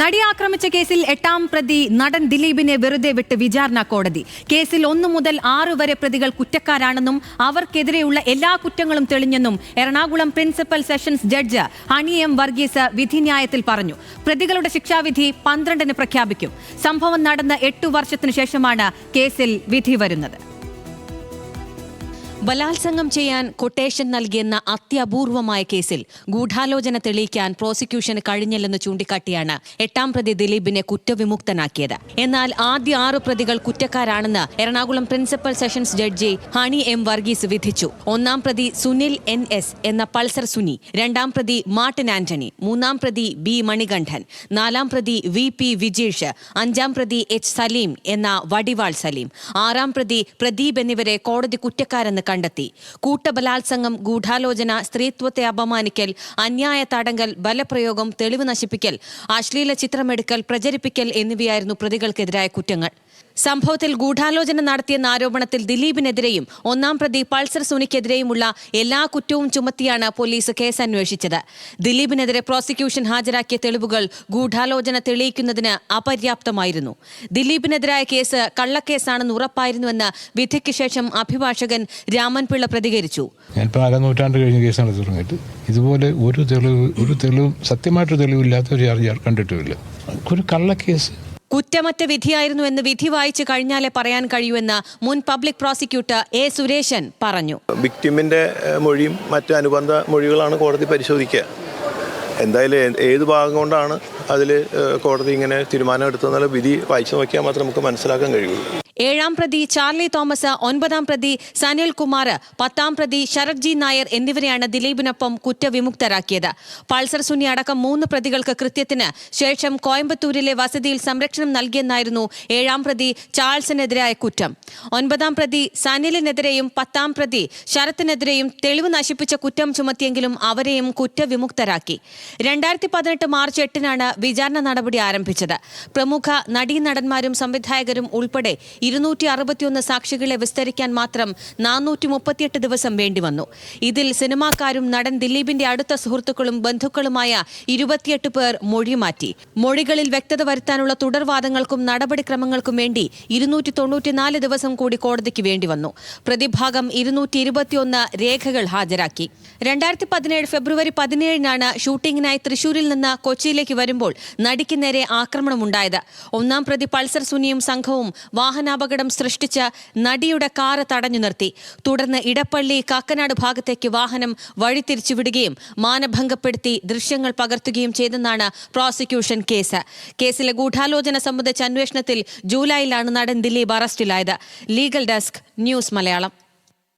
നടി ആക്രമിച്ച കേസിൽ എട്ടാം പ്രതി നടൻ ദിലീപിനെ വെറുതെ വിട്ട് വിചാരണ കോടതി. കേസിൽ ഒന്നു മുതൽ ആറ് വരെ പ്രതികൾ കുറ്റക്കാരാണെന്നും അവർക്കെതിരെയുള്ള എല്ലാ കുറ്റങ്ങളും തെളിഞ്ഞെന്നും Ernakulam principal sessions judge Honey M Varghese വിധിന്യായത്തിൽ പറഞ്ഞു. പ്രതികളുടെ ശിക്ഷാവിധി പന്ത്രണ്ടിന് പ്രഖ്യാപിക്കും. സംഭവം നടന്ന എട്ടു വർഷത്തിനു ശേഷമാണ് കേസിൽ വിധി വരുന്നത്. ബലാത്സംഗം ചെയ്യാൻ കൊട്ടേഷൻ നൽകിയെന്ന അത്യപൂർവമായ കേസിൽ ഗൂഢാലോചന തെളിയിക്കാൻ പ്രോസിക്യൂഷന് കഴിഞ്ഞില്ലെന്ന് ചൂണ്ടിക്കാട്ടിയാണ് എട്ടാം പ്രതി ദിലീപിനെ കുറ്റവിമുക്തനാക്കിയത്. എന്നാൽ ആദ്യ ആറ് പ്രതികൾ കുറ്റക്കാരാണെന്ന് Ernakulam principal sessions judge Honey M Varghese വിധിച്ചു. ഒന്നാം പ്രതി സുനിൽ എൻ എസ് എന്ന പൾസർ സുനി രണ്ടാം പ്രതി മാർട്ടിൻ ആന്റണി മൂന്നാം പ്രതി ബി മണികണ്ഠൻ നാലാം പ്രതി വി പി വിജീഷ് അഞ്ചാം പ്രതി എച്ച് സലീം എന്ന വടിവാൾ സലീം ആറാം പ്രതി പ്രദീപ് എന്നിവരെ കോടതി കുറ്റക്കാരെന്ന് കണ്ടെത്തി. കൂട്ടബലാത്സംഗം ഗൂഢാലോചന സ്ത്രീത്വത്തെ അപമാനിക്കൽ അന്യായ തടങ്കൽ ബലപ്രയോഗം തെളിവ് നശിപ്പിക്കൽ അശ്ലീല ചിത്രമെടുക്കൽ പ്രചരിപ്പിക്കൽ എന്നിവയായിരുന്നു പ്രതികൾക്കെതിരായ കുറ്റങ്ങൾ. സംഭവത്തിൽ ഗൂഢാലോചന നടത്തിയെന്ന ആരോപണത്തിൽ ദിലീപിനെതിരെയും ഒന്നാം പ്രതി പൾസർ സുനിക്കെതിരെയുമുള്ള എല്ലാ കുറ്റവും ചുമത്തിയാണ് പോലീസ് കേസ് അന്വേഷിച്ചത് ദിലീപിനെതിരെ പ്രോസിക്യൂഷൻ ഹാജരാക്കിയ തെളിവുകൾ ഗൂഢാലോചന തെളിയിക്കുന്നതിന് അപര്യാപ്തമായിരുന്നു. ദിലീപിനെതിരായ കേസ് കള്ളക്കേസാണെന്ന് ഉറപ്പായിരുന്നുവെന്ന് വിധിക്ക് ശേഷം അഭിഭാഷകൻ രാമൻപിള്ള പ്രതികരിച്ചു. ഞാനിപ്പോൾ കഴിഞ്ഞ ഇതുപോലെ ഒരു തെളിവ് ഒരു തെളിവും സത്യമായിട്ട് തെളിവില്ലാത്ത ഒരു ചാർജ് കണ്ടിട്ടുമില്ല. ഒരു കള്ളക്കേസ്. കുറ്റമറ്റ വിധിയായിരുന്നു എന്ന് വിധി വായിച്ചു കഴിഞ്ഞാലേ പറയാൻ കഴിയൂവെന്ന് മുൻ പബ്ലിക് പ്രോസിക്യൂട്ടർ എ സുരേഷൻ പറഞ്ഞു. വിക്ടിമിന്റെ മൊഴിയും മറ്റു അനുബന്ധ മൊഴികളാണ് കോടതി പരിശോധിക്കുക. എന്തായാലും ഏത് ഭാഗം കൊണ്ടാണ് അതിൽ കോടതി ഇങ്ങനെ തീരുമാനം എടുത്തതെന്നുള്ള വിധി വായിച്ചു നോക്കിയാൽ മാത്രമേ നമുക്ക് മനസ്സിലാക്കാൻ കഴിയുള്ളൂ. ഏഴാം പ്രതി ചാർലി തോമസ് ഒൻപതാം പ്രതി സനിൽ കുമാർ പത്താം പ്രതി ശരത്ജി നായർ എന്നിവരെയാണ് ദിലീപിനൊപ്പം കുറ്റവിമുക്തരാക്കിയത്. പൾസർ സുനി അടക്കം മൂന്ന് പ്രതികൾക്ക് കൃത്യത്തിന് ശേഷം കോയമ്പത്തൂരിലെ വസതിയിൽ സംരക്ഷണം നൽകിയെന്നായിരുന്നു ഏഴാം പ്രതി ചാൾസിനെതിരായ കുറ്റം. ഒൻപതാം പ്രതി സനിലിനെതിരെയും പത്താം പ്രതി ശരത്തിനെതിരെയും തെളിവ് നശിപ്പിച്ച കുറ്റം ചുമത്തിയെങ്കിലും അവരെയും കുറ്റവിമുക്തരാക്കി. രണ്ടായിരത്തി പതിനെട്ട് മാർച്ച് എട്ടിനാണ് വിചാരണ നടപടി ആരംഭിച്ചത്. പ്രമുഖ നടീനടന്മാരും സംവിധായകരും ഉൾപ്പെടെ ഇരുന്നൂറ്റി അറുപത്തിയൊന്ന് സാക്ഷികളെ വിസ്തരിക്കാൻ മാത്രം നാനൂറ്റി മുപ്പത്തിയെട്ട് ദിവസം വേണ്ടിവന്നു. ഇതിൽ സിനിമാക്കാരും നടൻ ദിലീപിന്റെ അടുത്ത സുഹൃത്തുക്കളും ബന്ധുക്കളുമായ ഇരുപത്തിയെട്ട് പേർ മൊഴി മാറ്റി മൊഴികളിൽ വ്യക്തത വരുത്താനുള്ള തുടർവാദങ്ങൾക്കും നടപടിക്രമങ്ങൾക്കും വേണ്ടി ഇരുന്നൂറ്റി തൊണ്ണൂറ്റിനാല് ദിവസം കൂടി കോടതിക്ക് വേണ്ടിവന്നു. പ്രതിഭാഗം ഇരുന്നൂറ്റി ഇരുപത്തിയൊന്ന് രേഖകൾ ഹാജരാക്കി. രണ്ടായിരത്തി പതിനേഴ് ഫെബ്രുവരി പതിനേഴിനാണ് ഷൂട്ടിങ്ങിനായി തൃശൂരിൽ നിന്ന് കൊച്ചിയിലേക്ക് വരുമ്പോൾ നടിക്ക് നേരെ ആക്രമണമുണ്ടായത്. ഒന്നാം പ്രതി പൾസർ സുനിയും സംഘവും വാഹനാപകടം സൃഷ്ടിച്ച് നടിയുടെ കാറ് തടഞ്ഞു നിർത്തി. തുടർന്ന് ഇടപ്പള്ളി കാക്കനാട് ഭാഗത്തേക്ക് വാഹനം വഴിതിരിച്ചു വിടുകയും മാനഭംഗപ്പെടുത്തി ദൃശ്യങ്ങൾ പകർത്തുകയും ചെയ്തെന്നാണ് പ്രോസിക്യൂഷൻ കേസ്. കേസിലെ ഗൂഢാലോചന സംബന്ധിച്ച അന്വേഷണത്തിൽ ജൂലൈയിലാണ് നടൻ ദിലീപ് അറസ്റ്റിലായത്. Legal desk news Malayalam.